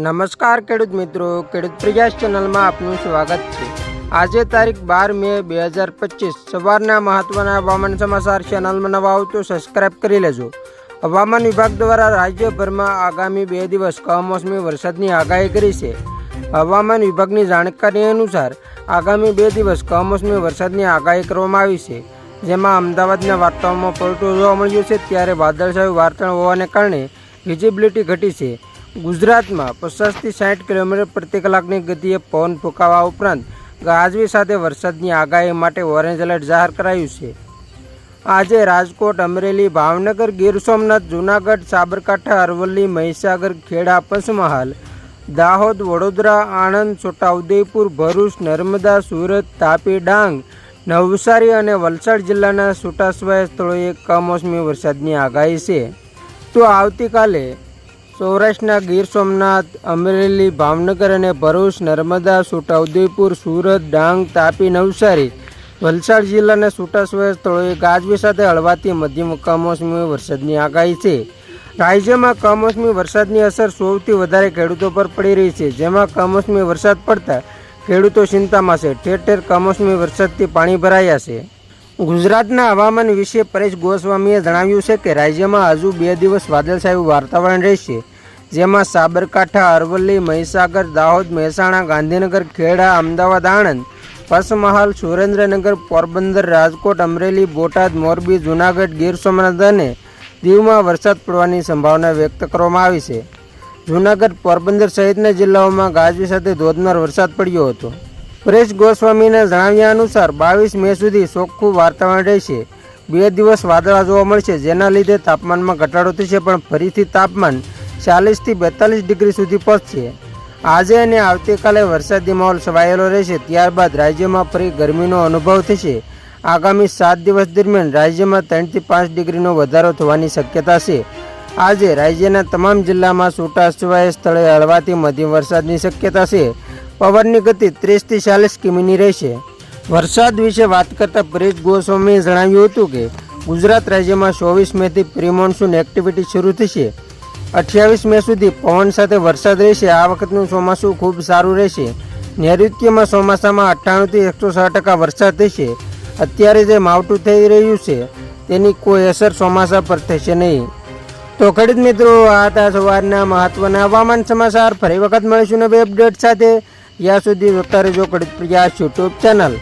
નમસ્કાર ખેડૂત મિત્રો, ખેડૂત પ્રયાસ ચેનલમાં આપનું સ્વાગત છે. આજે તારીખ બાર મે બે હજાર પચીસ, સવારના મહત્વના હવામાન સમાચાર ચેનલમાં નવા આવો સબસ્ક્રાઇબ કરી લેજો. હવામાન વિભાગ દ્વારા રાજ્યભરમાં આગામી બે દિવસ કમોસમી વરસાદની આગાહી કરી છે. હવામાન વિભાગની જાણકારી અનુસાર, આગામી બે દિવસ કમોસમી વરસાદની આગાહી કરવામાં આવી છે. જેમાં અમદાવાદના વાતાવરણમાં પલટો જોવા મળ્યો છે, ત્યારે વાદળછાયું વાતાવરણ હોવાને કારણે વિઝિબિલિટી ઘટી છે. ગુજરાતમાં પચાસથી સાઠ કિલોમીટર પ્રતિ કલાકની ગતિએ પવન ફૂંકાવા ઉપરાંત ગાજવી સાથે વરસાદની આગાહી માટે ઓરેન્જ એલર્ટ જાહેર કરાયું છે. આજે રાજકોટ, અમરેલી, ભાવનગર, ગીર સોમનાથ, જૂનાગઢ, સાબરકાંઠા, અરવલ્લી, મહીસાગર, ખેડા, પંચમહાલ, દાહોદ, વડોદરા, આણંદ, છોટાઉદેપુર, ભરૂચ, નર્મદા, સુરત, તાપી, ડાંગ, નવસારી અને વલસાડ જિલ્લાના છૂટાછવાયા સ્થળોએ કમોસમી વરસાદની આગાહી છે. તો આવતીકાલે સૌરાષ્ટ્રના ગીર સોમનાથ, અમરેલી, ભાવનગર અને ભરૂચ, નર્મદા છોટાઉદેપુર સુરત, ડાંગ, તાપી નવસારી વલસાડ જિલ્લાના છૂટાછવાયા સ્થળોએ ગાજવી સાથે હળવાથી મધ્યમ કમોસમી વરસાદની આગાહી છે. રાજ્યમાં કમોસમી વરસાદની અસર સૌથી વધારે ખેડૂતો પર પડી રહી છે. જેમાં કમોસમી વરસાદ પડતા ખેડૂતો ચિંતામાં છે. ઠેર ઠેર કમોસમી વરસાદથી પાણી ભરાયા છે. ગુજરાતના હવામાન વિશે પરેશ ગોસ્વામીએ જણાવ્યું છે કે રાજ્યમાં હજુ બે દિવસ વાદળછાયું વાતાવરણ રહેશે. જેમાં સાબરકાંઠા, અરવલ્લી, મહીસાગર, દાહોદ, મહેસાણા, ગાંધીનગર, ખેડા, અમદાવાદ, આણંદ પંચમહાલ સુરેન્દ્રનગર, પોરબંદર, રાજકોટ, અમરેલી, બોટાદ, મોરબી, જૂનાગઢ, ગીર સોમનાથ અને દીવમાં વરસાદ પડવાની સંભાવના વ્યક્ત કરવામાં આવી છે. જૂનાગઢ, પોરબંદર સહિતના જિલ્લાઓમાં ગાજવી સાથે ધોધમાર વરસાદ પડ્યો હતો. પરેશ ગોસ્વામીના જણાવ્યા અનુસાર બાવીસ મે સુધી ચોખ્ખું વાતાવરણ રહેશે. બે દિવસ વાદળા જોવા મળશે, જેના લીધે તાપમાનમાં ઘટાડો થશે, પણ ફરીથી તાપમાન ચાલીસથી બેતાલીસ ડિગ્રી સુધી પહોંચશે આજે અને આવતીકાલે વરસાદી માહોલ છવાયેલો રહેશે, ત્યારબાદ રાજ્યમાં ફરી ગરમીનો અનુભવ થશે. આગામી સાત દિવસ દરમિયાન રાજ્યમાં ત્રણથી પાંચ ડિગ્રીનો વધારો થવાની શક્યતા છે. આજે રાજ્યના તમામ જિલ્લામાં છૂટાછવાયા સ્થળે હળવાથી મધ્યમ વરસાદની શક્યતા છે. પવનની ગતિ ત્રીસથી ચાલીસ કિમીની રહેશે. વરસાદ વિશે વાત કરતા પરેશ ગોસ્વામીએ જણાવ્યું હતું કે ગુજરાત રાજ્યમાં ચોવીસ મેથી પ્રી મોન્સૂન એક્ટિવિટી શરૂ થશે. અઠ્યાવીસ મે સુધી પવન સાથે વરસાદ રહેશે. આ વખતનું ચોમાસું ખૂબ સારું રહેશે. નૈઋત્યમાં ચોમાસામાં અઠ્ઠાણુંથી એકસો છ ટકા વરસાદ થશે. અત્યારે જે માવઠું થઈ રહ્યું છે, તેની કોઈ અસર ચોમાસા પર થશે નહીં. તો ખેડૂત મિત્રો, આ હતા સવારના મહત્વના હવામાન સમાચાર. ફરી વખત મળીશું નવી અપડેટ સાથે. ત્યાં સુધી જોતા રહેજો ખેડૂત પ્રયાસ યુટ્યુબ ચેનલ.